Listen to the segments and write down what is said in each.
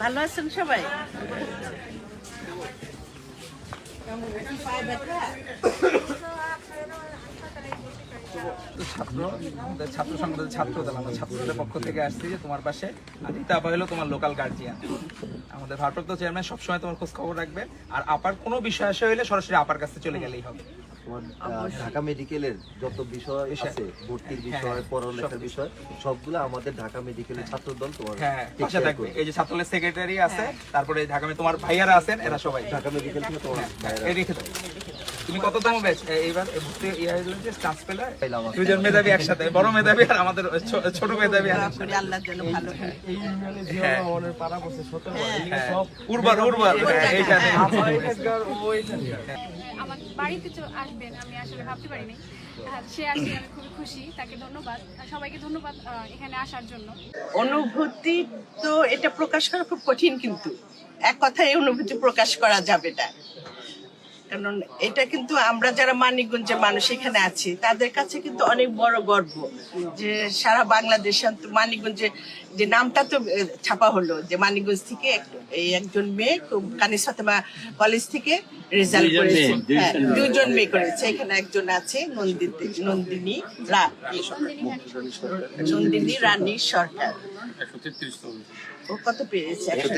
ভালো আছেন সবাই? ছাত্র আমাদের ছাত্র সংসদের ছাত্র আমরা ছাত্রদের পক্ষ থেকে আসছি যে তোমার পাশে। আর ইতা আপা হলো তোমার লোকাল গার্জিয়ান আমাদের ভারপ্রাপ্ত চেয়ারম্যান সবসময় তোমার খোঁজ খবর রাখবে। আর আপার কোনো বিষয় আসে হইলে সরাসরি আপার কাছে চলে গেলেই হবে। তোমার ঢাকা মেডিকেলের যত বিষয়। আছে ভর্তির হ্যাঁ, বিষয় হ্যাঁ, পড়ালেখার বিষয় সবগুলো আমাদের ঢাকা মেডিকেলের ছাত্র দল তোমার হ্যাঁ পাশে থাকবে। এই যে ছাত্রলের সেক্রেটারি আছে তারপরে ঢাকা তোমার ভাইয়ারা আছেন এরা সবাই। ঢাকা মেডিকেল থেকে তোমার রেখে তুমি কততম ব্যাচ? এইবার ভর্তি ইয়ে যে চান্স পেলে পাইলাম দুজন মেধাবী একসাথে বড় মেধাবী আর আমাদের ছোট মেধাবী আর দোয়া করি আল্লাহ যেন ভালো। করে হ্যাঁ। উর্বর উর্বর। হ্যাঁ, এইখানে। আমার বাড়িতে আসবেন আমি আসলে ভাবতে পারিনি আর সে আসলে আমি খুবই খুশি তাকে ধন্যবাদ। সবাইকে ধন্যবাদ এখানে আসার জন্য। অনুভূতি তো এটা প্রকাশ করা খুব কঠিন কিন্তু। এক কথায় অনুভূতি প্রকাশ করা যাবে না। কারণ এটা কিন্তু আমরা যারা মানিকগঞ্জের মানুষ এখানে আছি তাদের কাছে কিন্তু অনেক বড় গর্ব যে সারা বাংলাদেশে মানিকগঞ্জে যে নামটা তো ছাপা হলো যে মানিকগঞ্জ থেকে এই একজন মেয়ে কানিস ফাতেমা কলেজ থেকে রেজাল্ট করেছে। হ্যাঁ দুজন মেয়ে করেছে। এখানে একজন আছে নন্দিনী নন্দিনী নন্দিনী রানী সরকার। ও কত পেয়েছে? একশো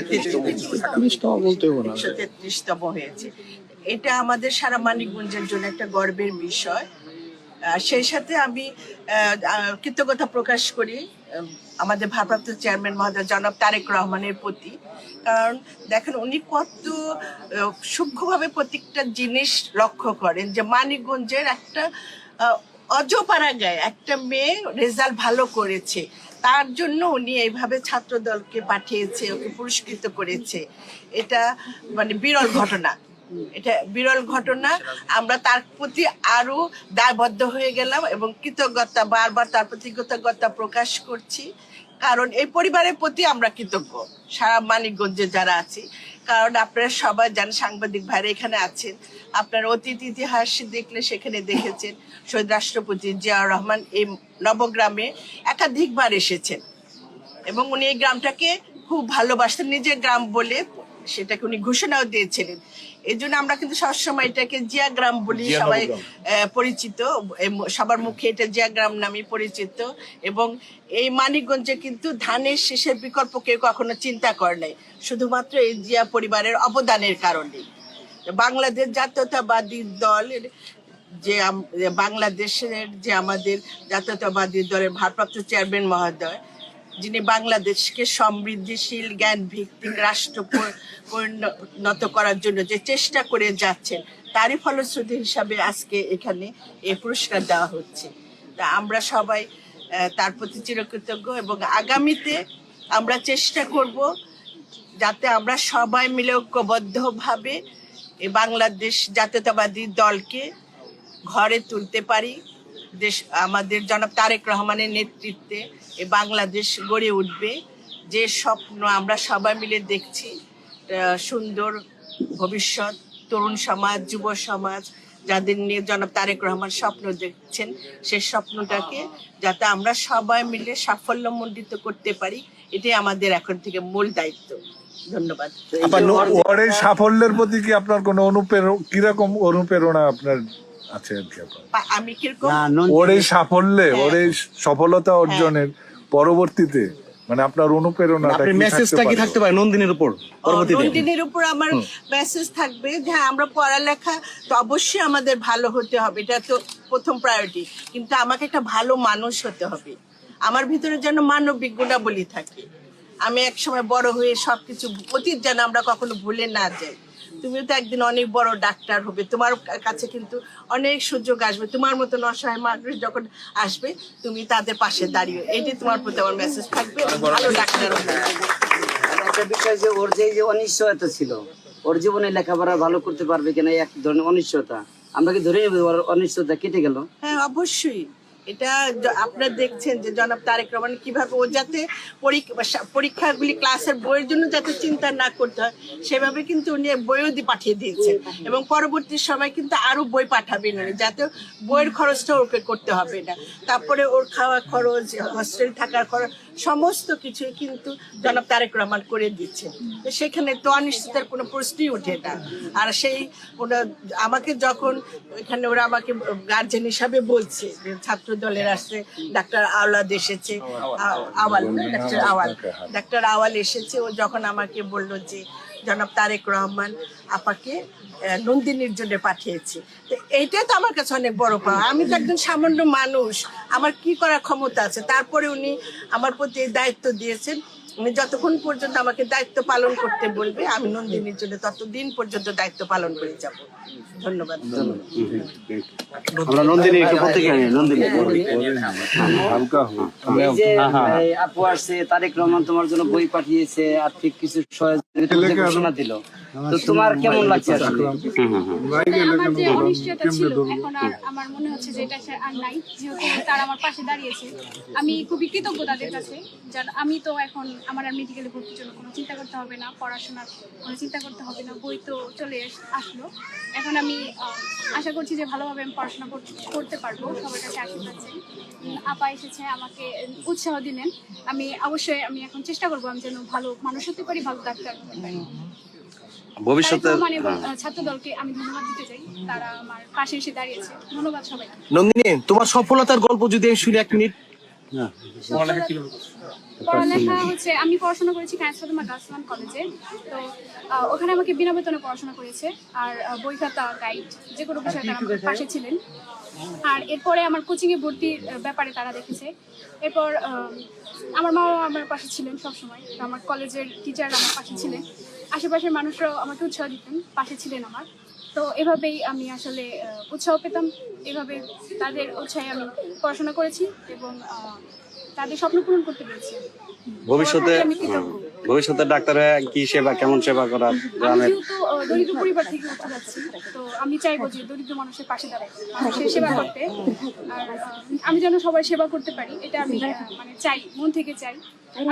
তেত্রিশতম হয়েছে। এটা আমাদের সারা মানিকগঞ্জের জন্য একটা গর্বের বিষয়। সেই সাথে আমি কৃতজ্ঞতা প্রকাশ করি আমাদের ভারপ্রাপ্ত চেয়ারম্যান মহোদয় জনাব তারেক রহমানের প্রতি। কারণ দেখেন, উনি কত সূক্ষ্মভাবে প্রত্যেকটা জিনিস লক্ষ্য করেন যে মানিকগঞ্জের একটা অজপাড়া গায়ে একটা মেয়ে রেজাল্ট ভালো করেছে। তার জন্য উনি এইভাবে ছাত্র দলকে পাঠিয়েছে, ওকে পুরস্কৃত করেছে। এটা মানে বিরল ঘটনা। এটা বিরল ঘটনা। আমরা তার প্রতি আরও দায়বদ্ধ হয়ে গেলাম এবং কৃতজ্ঞতা বারবার তার প্রতি কৃতজ্ঞতা প্রকাশ করছি। কারণ এই পরিবারের প্রতি আমরা কৃতজ্ঞ সারা মানিকগঞ্জে যারা আছি। কারণ আপনারা সবাই জানেন সাংবাদিক ভাইরা এখানে আছেন। আপনার অতীত ইতিহাস দেখলে সেখানে দেখেছেন শহীদ রাষ্ট্রপতি জিয়াউর রহমান এই নবগ্রামে একাধিকবার এসেছেন। এবং উনি এই গ্রামটাকে খুব ভালোবাসতেন নিজের গ্রাম বলে সেটাকে উনি ঘোষণাও দিয়েছিলেন। এই জন্য আমরা কিন্তু সবসময় এটাকে জিয়া গ্রাম বলি সবাই পরিচিত। সবার মুখে এটা জিয়া গ্রাম নামে পরিচিত। এবং এই মানিকগঞ্জে কিন্তু ধানের শেষের বিকল্প কেউ কখনো চিন্তা করে নাই। শুধুমাত্র এই জিয়া পরিবারের অবদানের কারণে। বাংলাদেশ জাতীয়তাবাদী আম- যে বাংলাদেশের যে আমাদের জাতীয়তাবাদী দলের ভারপ্রাপ্ত চেয়ারম্যান মহোদয় যিনি বাংলাদেশকে সমৃদ্ধিশীল জ্ঞান ভিত্তিক রাষ্ট্র পর- পরিণত করার জন্য যে চেষ্টা করে যাচ্ছেন, তারই ফলশ্রুতি হিসাবে আজকে এখানে এই পুরস্কার দেওয়া হচ্ছে। তা আমরা সবাই তার প্রতি চিরকৃতজ্ঞ এবং আগামীতে আমরা চেষ্টা করব যাতে আমরা সবাই মিলে ঐক্যবদ্ধভাবে বাংলাদেশ জাতীয়তাবাদী দলকে ঘরে তুলতে পারি। দেশ, আমাদের জনাব তারেক রহমানের নেতৃত্বে এই বাংলাদেশ গড়ে উঠবে। যে স্বপ্ন আমরা সবাই মিলে দেখছি সুন্দর ভবিষ্যৎ, তরুণ সমাজ, যুব সমাজ, যাদের নিয়ে জনাব তারেক রহমান স্বপ্ন দেখছেন সেই স্বপ্নটাকে যাতে আমরা সবাই মিলে সাফল্যমণ্ডিত করতে পারি, এটাই আমাদের এখন থেকে মূল দায়িত্ব। ধন্যবাদ। সাফল্যের প্রতি কি আপনার কোনো অনুপ্রেরণা, কীরকম অনুপ্রেরণা আপনার? আছে আর কি আপনার পা- আমি কীরকম ওর এই সাফল্যে হ্যাঁ। ওর এই সফলতা অর্জনের পরবর্তীতে মানে আপনার অনুপ্রেরণাটা কি মেসেজটা কি থাকতে পারে নন্দিনীর উপর পরবর্তীতে? নন্দিনীর উপর আমার মেসেজ থাকবে যে হ্যাঁ, আমরা পড়ালেখা তো অবশ্যই আমাদের ভালো হতে হবে এটা তো প্রথম প্রায়োরিটি কিন্তু আমাকে একটা ভালো মানুষ হতে হবে। আমার ভিতরে যেন মানবিক গুণাবলী থাকে। আমি এক সময় বড় হয়ে সবকিছু অতীত যেন আমরা কখনো ভুলে না যাই। তুমিও তো একদিন অনেক বড় ডাক্তার হবে। তোমার কাছে কিন্তু অনেক সুযোগ আসবে। তোমার মতো অসহায় মানুষ যখন আসবে তুমি তাদের পাশে দাঁড়িয়ে এটাই তোমার প্রতি আমার মেসেজ থাকবে। ভালো ডাক্তার হবে। একটা বিষয় যে ওর যে যে অনিশ্চয়তা ছিল ওর জীবনে লেখাপড়া ভালো করতে পারবে কিনা এক ধরনের অনিশ্চয়তা আমরা কি ধরে নেব ওর অনিশ্চয়তা কেটে গেল? হ্যাঁ অবশ্যই। এটা আপনারা দেখছেন যে জনাব তারেক রহমান কীভাবে ও যাতে পরীক্ষা পরীক্ষাগুলি ক্লাসের বইয়ের জন্য যাতে চিন্তা না করতে হয়, সেভাবে কিন্তু উনি বইও পাঠিয়ে দিয়েছেন। এবং পরবর্তী সময় কিন্তু আরও বই পাঠাবেন উনি, যাতে বইয়ের খরচটা ওকে করতে হবে না। তারপরে ওর খাওয়া খরচ, হস্টেল থাকার খরচ সমস্ত কিছু কিন্তু জনাব তারেক রহমান করে দিচ্ছে সেখানে তো অনিশ্চিতার কোনো প্রশ্নই ওঠে না। আর সেই ওরা আমাকে যখন এখানে ওরা আমাকে গার্জেন হিসাবে বলছে যে ছাত্র দলের আসছে ডাক্তার আওলাদ এসেছে আওয়াল। ডাক্তার আওয়াল। ডাক্তার আওয়াল এসেছে ও যখন আমাকে বলল যে জনাব তারেক রহমান আপাকে নন্দিনীর জন্য পাঠিয়েছি। তো এইটাই তো আমার কাছে অনেক বড় পাওয়া। আমি তো একজন সামান্য মানুষ। আমার কি করার ক্ষমতা আছে? তারপরে উনি আমার প্রতি দায়িত্ব দিয়েছেন। উনি যতক্ষণ পর্যন্ত আমাকে দায়িত্ব পালন করতে বলবে আমি নন্দিনীর জন্য ততদিন পর্যন্ত দায়িত্ব পালন করে যাব। ধন্যবাদ। আমরা নন্দিনী একটু প্রতিক্রিয়া নন্দিনী। হালকা যে এই আপু আসছে তারেক রহমান তোমার জন্য বই পাঠিয়েছে আর্থিক কিছু সহযোগিতা দিল। তো তোমার কেমন লাগছে আসলে? আমার যে অনিশ্চয়তা ছিল এখন আর আমার মনে হচ্ছে যে এটা আর নাই। যেহেতু তারা আমার পাশে দাঁড়িয়েছে। আমি খুবই কৃতজ্ঞ তাদের কাছে। যার আমি তো এখন আমার আর মেডিকেলে ভর্তির জন্য কোনো চিন্তা করতে হবে না পড়াশোনার কোনো চিন্তা করতে হবে না বই তো চলে আসলো। এখন আমি আহ, আশা করছি যে ভালোভাবে আমি পড়াশোনা করতে পারব সবার কাছে আশীর্বাদ চাই। আপা এসেছে আমাকে উৎসাহ দিলেন। আমি অবশ্যই আমি এখন চেষ্টা করব আমি যেন ভালো মানুষ হতে পারি ভালো ডাক্তার হতে পারি। ভবিষ্যতে তারেক রহমান এবং আহ, ছাত্র দলকে আমি ধন্যবাদ দিতে চাই। তারা আমার পাশে এসে দাঁড়িয়েছে। ধন্যবাদ সবাই নন্দিনী তোমার সফলতার গল্প যদি আমি শুনি এক মিনিট। পড়ালেখা হচ্ছে আমি পড়াশোনা করেছি কায়েস ফাতেমা গার্লস কলেজে তো ওখানে আমাকে বিনা বেতনে পড়াশোনা করেছে। আর বই খাতা গাইড যে কোনো বিষয়ে তারা আমার পাশে ছিলেন। আর এরপরে আমার কোচিং এ ভর্তির ব্যাপারে তারা দেখেছে। এরপর আহ, আমার মা আমার পাশে ছিলেন সবসময়। তো আমার কলেজের টিচার আমার পাশে ছিলেন। আশেপাশের মানুষরাও আমাকে উৎসাহ দিতেন পাশে ছিলেন আমার। তো এভাবেই আমি আসলে উৎসাহ পেতাম এভাবে তাদের উৎসাহে আমি পড়াশোনা করেছি এবং তাদের স্বপ্ন পূরণ করতে পেরেছি ভবিষ্যতে আমি কৃতজ্ঞ। ভবিষ্যতে ডাক্তার হয়ে কি সেবা কেমন সেবা করার গ্রামের দরিদ্র পরিবার থেকে উঠে যাচ্ছি তো আমি চাইব যে দরিদ্র মানুষের পাশে দাঁড়াই মানুষের সেবা করতে। আর আমি যেন সবাই সেবা করতে পারি এটা আমি মানে চাই মন থেকে চাই।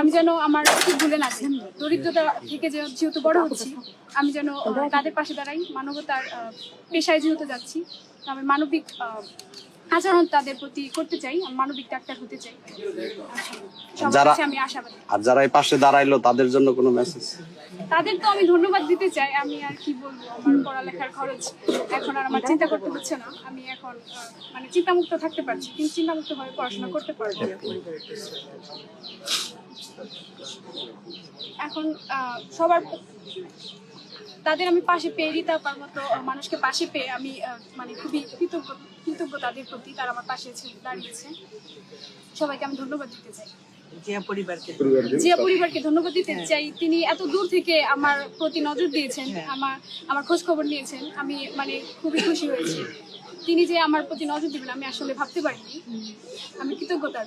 আমি যেন আমার ঠিক ভুলে না যাই। দরিদ্রতা থেকে যেহেতু বড় হচ্ছি আমি যেন তাদের পাশে দাঁড়াই মানবতার পেশায় যেহেতু যাচ্ছি আমি মানবিক আচরণ তাদের প্রতি করতে চাই মানবিক ডাক্তার হতে চাই। যারা- আমি আশাবাদী। আর যারা এই পাশে দাঁড়াইলো তাদের জন্য কোনো মেসেজ তাদের তো আমি ধন্যবাদ দিতে চাই। আমি আর কি বলব আমার পড়ালেখার খরচ এখন আর আমার চিন্তা করতে হচ্ছে না। আমি এখন মানে চিন্তামুক্ত থাকতে পারছি কিন্তু চিন্তামুক্ত ভাবে পড়াশোনা করতে পারব এখন সবার তাদের আমি পাশে পেয়ে দিতে পার মতো মানুষকে পাশে পেয়ে আমি মানে খুবই কৃতজ্ঞ কৃতজ্ঞ তাদের প্রতি তারা আমার পাশে এসে দাঁড়িয়েছে। সবাইকে আমি ধন্যবাদ দিতে চাই। জিয়া পরিবারকে। জিয়া পরিবারকে ধন্যবাদ দিতে চাই। তিনি এত দূর থেকে আমার প্রতি নজর দিয়েছেন আমার আমার খোঁজ খবর নিয়েছেন। আমি মানে খুবই খুশি হয়েছি। তিনি যে আমার প্রতি নজর দিবেন আমি আসলে ভাবতে পারিনি। আমি কৃতজ্ঞতা।